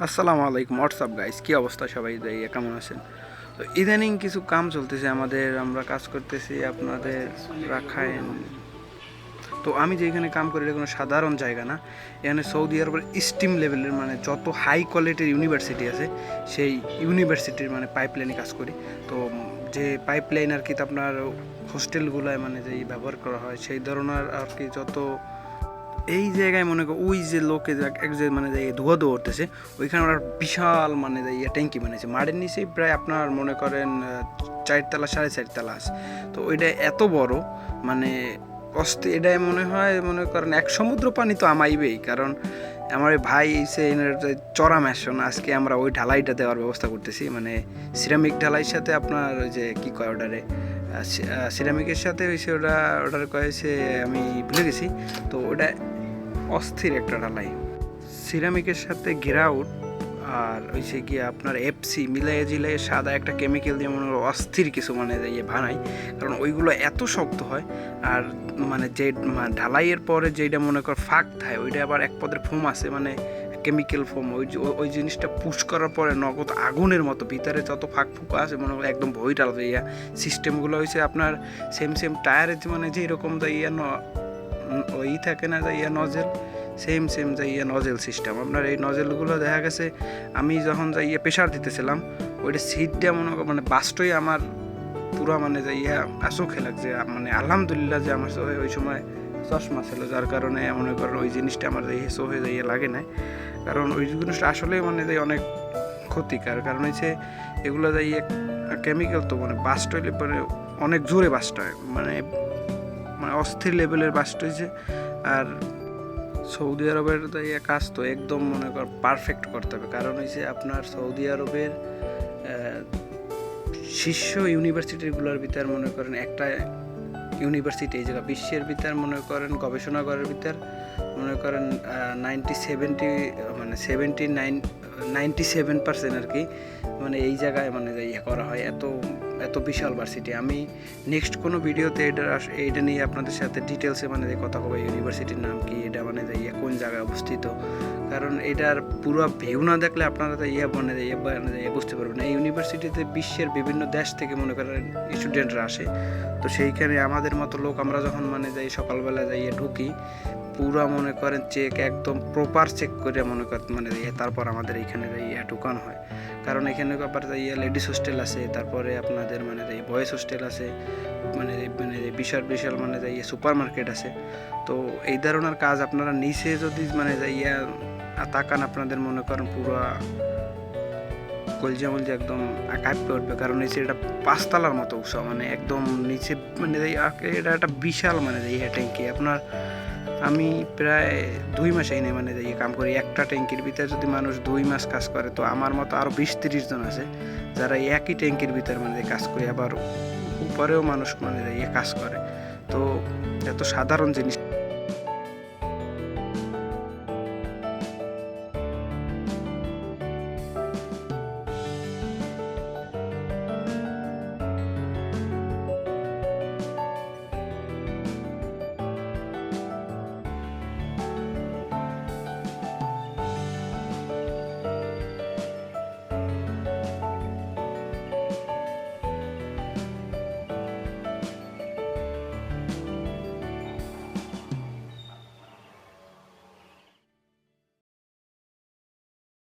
আসসালামু আলাইকুম WhatsApp guys কী অবস্থা সবাই? যাই কেমন আছেন? তো ইদানিং কিছু কাম চলতেছে, আমাদের আমরা কাজ করতেছি আপনাদের রাখাইন। তো আমি যেখানে কাম করি এটা কোনো সাধারণ জায়গা না। এখানে সৌদি আরবের স্টিম লেভেলের মানে যত হাই কোয়ালিটির ইউনিভার্সিটি আছে, সেই ইউনিভার্সিটির মানে পাইপলাইনে কাজ করি। তো যে পাইপলাইন আর কি আপনার হোস্টেলগুলোয় মানে যে ব্যবহার করা হয়, সেই ধরনের আর কি যত এই জায়গায় মনে করো, ওই যে লোকে এক যে মানে ধোয়া ধোয়া ওইখানে ওরা বিশাল মানে ইয়ে ট্যাঙ্কি বানিয়েছে। মাঠের নিচেই প্রায় আপনার মনে করেন চারতলা, সাড়ে চারতলা আছে। তো ওইটা এত বড় মানে অস্তি এটাই মনে হয়, মনে করেন এক সমুদ্র পানি তো আমাইবেই। কারণ আমার ভাই সে চড়া ম্যাশন, আজকে আমরা ওই ঢালাইটা দেওয়ার ব্যবস্থা করতেছি। মানে সিরামিক ঢালাইয়ের সাথে আপনার ওই যে কী কয় ওটারে? সিরামিকের সাথে হয়েছে ওটা, ওটার কয়েছে আমি ভুলে গেছি। তো ওটা অস্থির একটা ঢালাই। সিরামিকের সাথে ঘেরাউট আর হচ্ছে কি আপনার এফসি মিলাই জিলাইয়ে সাদা একটা কেমিক্যাল দিয়ে মনে অস্থির কিছু মানে ইয়ে বানাই কারণ ওইগুলো এত শক্ত হয় আর মানে যে ঢালাইয়ের পরে যেটা মনে কর ফাঁক থাকে, ওইটা আবার এক পদের ফোম আছে মানে কেমিক্যাল ফর্ম ওই যে- ওই- জিনিসটা পুশ করার পরে নগদ আগুনের মতো, ভিতরে যত ফাঁক ফুঁকা আছে, মনে হয় একদম ভই ডাল ইয়া সিস্টেমগুলো হয়েছে আপনার সেম সেম টায়ারের যে মানে যেই রকম যা ইয়া ওই থাকে না যা ইয়া নজেল সেম সেম যা ইয়া নজেল সিস্টেম আপনার এই নজেলগুলো দেখা গেছে, আমি যখন যা ইয়ে প্রেশার দিতেছিলাম, ওইটা সিটটা মনে মানে বাস্টই আমার পুরো মানে যে ইয়া চোখে লাগছে মানে আলহামদুলিল্লাহ যে আমার ওই সময় চশমা ছিল, যার কারণে মনে করেন ওই জিনিসটা আমার যে চোখে যে ইয়ে লাগে না কারণ ওই জিনিসটা আসলে মানে যে অনেক ক্ষতিকার। কারণ হচ্ছে এগুলো যাই ইয়ে কেমিক্যাল তো মানে বাস্ট হইলে পরে অনেক জোরে বাস্ট হয়। মানে মানে অস্থির লেভেলের বাস্ট হয়েছে আর সৌদি আরবের তাই এই কাজ তো একদম মনে কর পারফেক্ট করতে হবে। কারণ হচ্ছে আপনার সৌদি আরবের শীর্ষ ইউনিভার্সিটিগুলোর ভিতর মনে করেন একটা ইউনিভার্সিটি, এই জায়গা বিশ্বের ভিতর মনে করেন, গবেষণাগারের ভিতর মনে করেন নাইনটি সেভেন্টি মানে seventy nine ninety seven percent আর কি মানে এই জায়গায় মানে ইয়ে করা হয়, এত এত বিশাল ভার্সিটি আমি নেক্সট কোনো ভিডিওতে এটা এইটা নিয়ে আপনাদের সাথে ডিটেলসে মানে যে কথা কবে ইউনিভার্সিটির নাম কি, এটা মানে যে ইয়ে কোন জায়গায় অবস্থিত? কারণ এটার পুরো ভিউ না দেখলে আপনারা তো ইয়ে মানে ইয়ে মানে ইয়ে বুঝতে পারবেন এই ইউনিভার্সিটিতে বিশ্বের বিভিন্ন দেশ থেকে মনে করেন স্টুডেন্টরা আসে। তো সেইখানে আমাদের মতো লোক আমরা যখন মানে যাই, সকালবেলা যাইয়ে ঢুকি, পুরা মনে করেন চেক একদম প্রপার চেক করে মনে করেন মানে তারপর আমাদের এইখানে ইয়ে ঢুকানো হয়। কারণ এখানে আবার ইয়ে লেডিস হোস্টেল আছে, তারপরে আপনাদের মানে এই বয়েজ হোস্টেল আছে মানে মানে বিশাল বিশাল মানে ইয়ে সুপার মার্কেট আছে। তো এই ধরনের কাজ আপনারা নিচে যদি মানে যে ইয়ে তাকান, আপনাদের মনে করেন পুরা কলজা মলজা একদম কাঁপতে উঠবে। কারণ নিচে এটা পাঁচতলার মতো উৎসব মানে একদম নিচে মানে এই এটা একটা বিশাল মানে ইয়ে ট্যাঙ্কি। আপনার আমি প্রায় দুই মাস এনে মানে যে ইয়ে কাম করি। একটা ট্যাঙ্কির ভিতরে যদি মানুষ দুই মাস কাজ করে, তো আমার মতো আরও বিশ তিরিশ জন আছে, যারা এই একই ট্যাঙ্কির ভিতরে মানে কাজ করে। আবার উপরেও মানুষ মানে কাজ করে। তো এত সাধারণ জিনিস।